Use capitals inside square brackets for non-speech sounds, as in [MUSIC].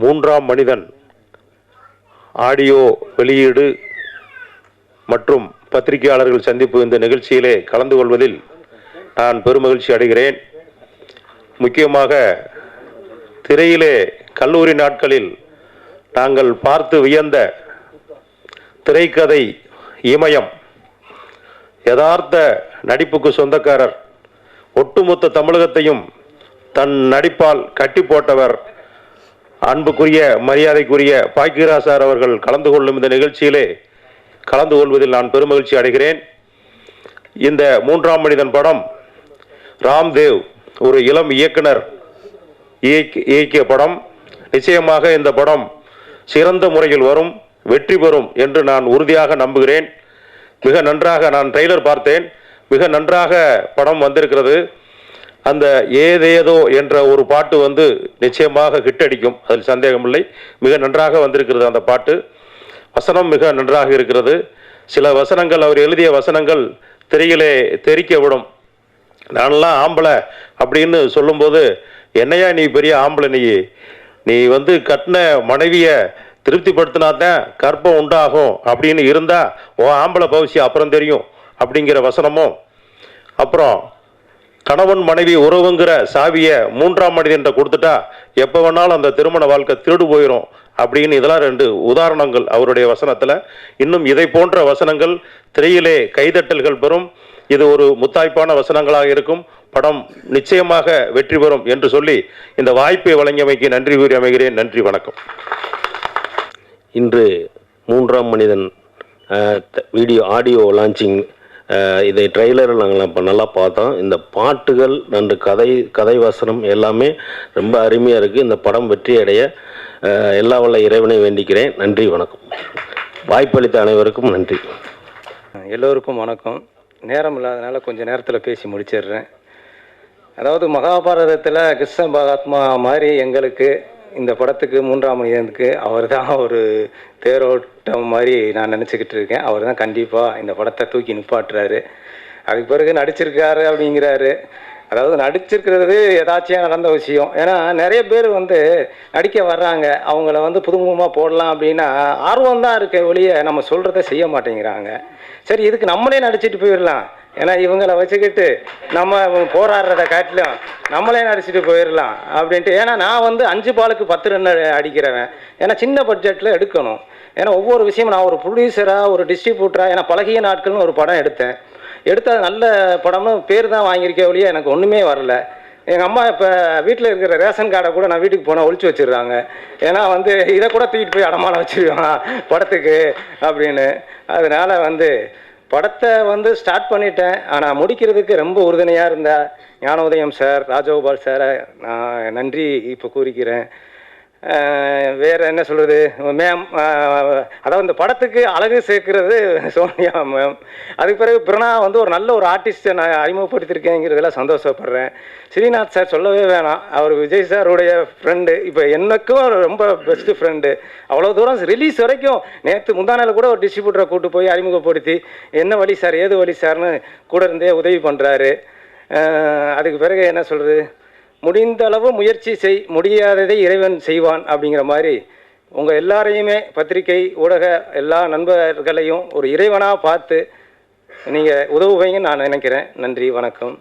மூன்றாம் மனிதன். ஆடியோ வெளியீடு மற்றும் பத்திரிகையாளர்கள் சந்திப்பு இந்த நிகழ்ச்சியிலே கலந்து கொள்வதில் நான் பெருமகிழ்ச்சி அடைகிறேன். முக்கியமாக திரையிலே கல்லூரி நாட்களில் நாங்கள் பார்த்து வியந்த திரைக்கதை இமயம் யதார்த்த நடிப்புக்கு சொந்தக்காரர் ஒட்டுமொத்த தமிழகத்தையும் தன் நடிப்பால் கட்டி போட்டவர் அன்புக்குரிய மரியாதைக்குரிய பாக்கியரா சார் அவர்கள் கலந்து கொள்ளும் இந்த நிகழ்ச்சியிலே கலந்து கொள்வதில் நான் பெருமகிழ்ச்சி அடைகிறேன். இந்த மூன்றாம் மனிதன் படம் ராம்தேவ் ஒரு இளம் இயக்குனர் இயக்கி- இயக்கிய படம். நிச்சயமாக இந்த படம் சிறந்த முறையில் வரும் வெற்றி பெறும் என்று நான் உறுதியாக நம்புகிறேன். மிக நன்றாக நான் ட்ரெய்லர் பார்த்தேன். மிக நன்றாக படம் வந்திருக்கிறது. அந்த ஏதேதோ என்ற ஒரு பாட்டு வந்து நிச்சயமாக ஹிட் அடிக்கும். அதில் சந்தேகமில்லை. மிக நன்றாக வந்திருக்கிறது அந்த பாட்டு. வசனம் மிக நன்றாக இருக்கிறது. சில வசனங்கள் அவர் எழுதிய வசனங்கள் திரையிலே தெரிக்க விடும். நான்லாம் ஆம்பளை அப்படின்னு சொல்லும்போது என்னையா நீ பெரிய ஆம்பளை நீ? நீ வந்து கட்டின மனைவியை திருப்திப்படுத்தினா தான் கற்பம் உண்டாகும். அப்படின்னு இருந்தால் ஓ ஆம்பளை பவிஷ்யம் அப்புறம் தெரியும். அப்படிங்கிற வசனமும். அப்புறம் கணவன் மனைவி உறவுங்கிற சாவியை மூன்றாம் மனிதன்ட்ட கொடுத்துட்டா எப்போ வேணாலும் அந்த திருமண வாழ்க்கை திருடு போயிடும் அப்படின்னு இதெல்லாம் ரெண்டு உதாரணங்கள் அவருடைய வசனத்தில். இன்னும் இதை போன்ற வசனங்கள் திரையிலே கைதட்டல்கள் பெறும். இது ஒரு முத்தாய்ப்பான வசனங்களாக இருக்கும். படம் நிச்சயமாக வெற்றி பெறும் என்று சொல்லி இந்த வாய்ப்பை வழங்கியமைக்கு நன்றி கூறி அமைகிறேன். நன்றி வணக்கம். இன்று Moondram Manithan video audio launching இதை ட்ரெய்லரில் நாங்கள் இப்போ நல்லா பார்த்தோம். இந்த பாட்டுகள் நன்று கதை கதை வசனம் எல்லாமே ரொம்ப அருமையாக இருக்குது இந்த படம் வெற்றி அடைய எல்லா வல்ல இறைவனை வேண்டிக்கிறேன். நன்றி வணக்கம். வாய்ப்பளித்த அனைவருக்கும் நன்றி. எல்லோருக்கும் வணக்கம். நேரம் இல்லாதனால கொஞ்சம் நேரத்தில் பேசி முடிச்சிடுறேன். அதாவது மகாபாரதத்தில் கிருஷ்ண பகாத்மா மாதிரி எங்களுக்கு இந்த படத்துக்கு மூன்றாம் மனிதனுக்கு அவர் தான் ஒரு தேரோட்டம் மாதிரி நான் நினச்சிக்கிட்டு இருக்கேன். அவர் தான் கண்டிப்பாக இந்த படத்தை தூக்கி நிப்பாட்டுறாரு. அதுக்கு பிறகு நடிச்சிருக்காரு அப்படிங்கிறாரு. அதாவது நடிச்சிருக்கிறது எதாச்சியாக நடந்த விஷயம். ஏன்னா நிறைய பேர் வந்து நடிக்க வர்றாங்க. அவங்கள வந்து புதுமுகமாக போடலாம் அப்படின்னா ஆர்வம் தான் இருக்க ஒழிய நம்ம சொல்கிறத செய்ய மாட்டேங்கிறாங்க. சரி இதுக்கு நம்மளே நடிச்சிட்டு போயிடலாம். ஏன்னா இவங்களை வச்சுக்கிட்டு நம்ம போராடுறத காட்டிலும் நம்மளே நடிச்சுட்டு போயிடலாம் அப்படின்ட்டு. ஏன்னா நான் வந்து அஞ்சு பாலுக்கு பத்து ரன் அடிக்கிறவன். ஏன்னா சின்ன பட்ஜெட்டில் எடுக்கணும். ஏன்னா ஒவ்வொரு விஷயமும் நான் ஒரு ப்ரொடியூசராக ஒரு டிஸ்ட்ரிபியூட்டராக ஏன்னா பழகிய நாட்கள்னு ஒரு படம் எடுத்தேன். எடுத்த நல்ல படம்னு பேர் தான் வாங்கியிருக்கே ஒழிய எனக்கு ஒன்றுமே வரல. எங்கள் அம்மா இப்போ வீட்டில் இருக்கிற ரேஷன் கார்டை கூட நான் வீட்டுக்கு போனால் ஒழிச்சு வச்சிடுறாங்க. ஏன்னா வந்து இதை கூட தூக்கிட்டு போய் அடமானம் வச்சுருவான் படத்துக்கு அப்படின்னு. அதனால் வந்து படத்தை வந்து ஸ்டார்ட் பண்ணிட்டேன். ஆனால் முடிக்கிறதுக்கு ரொம்ப உறுதுணையாக இருந்த ஞானோதயம் சார் ராஜகோபால் சாரை நான் நன்றி இப்போ கூறிக்கிறேன். வேறு என்ன சொல்கிறது மேம் அதாவது இந்த படத்துக்கு அழகு சேர்க்கிறது [LAUGHS] சோனியா மேம். அதுக்கு பிறகு பிரணா வந்து ஒரு நல்ல ஒரு ஆர்டிஸ்ட்டை நான் அறிமுகப்படுத்தியிருக்கேங்கிறதுல சந்தோஷப்படுறேன். ஸ்ரீநாத் சார் சொல்லவே வேணாம். அவர் விஜய் சாருடைய ஃப்ரெண்டு இப்போ எனக்கும் ரொம்ப பெஸ்ட்டு ஃப்ரெண்டு அவ்வளோ தூரம் ரிலீஸ் வரைக்கும் நேற்று முந்தானையில் கூட ஒரு டிஸ்ட்ரிபியூட்டரை கூட்டு போய் அறிமுகப்படுத்தி என்ன வழி சார் ஏது வழி சார்னு கூட இருந்தே உதவி பண்ணுறாரு அதுக்கு பிறகு என்ன சொல்கிறது முடிந்த அளவு முயற்சி செய் முடியாததை இறைவன் செய்வான் அப்படிங்கிற மாதிரி உங்கள் எல்லாரையுமே பத்திரிகை ஊடக எல்லா நண்பர்களையும் ஒரு இறைவனாக பார்த்து நீங்கள் உதவுவீங்கன்னு நான் நினைக்கிறேன். நன்றி வணக்கம்.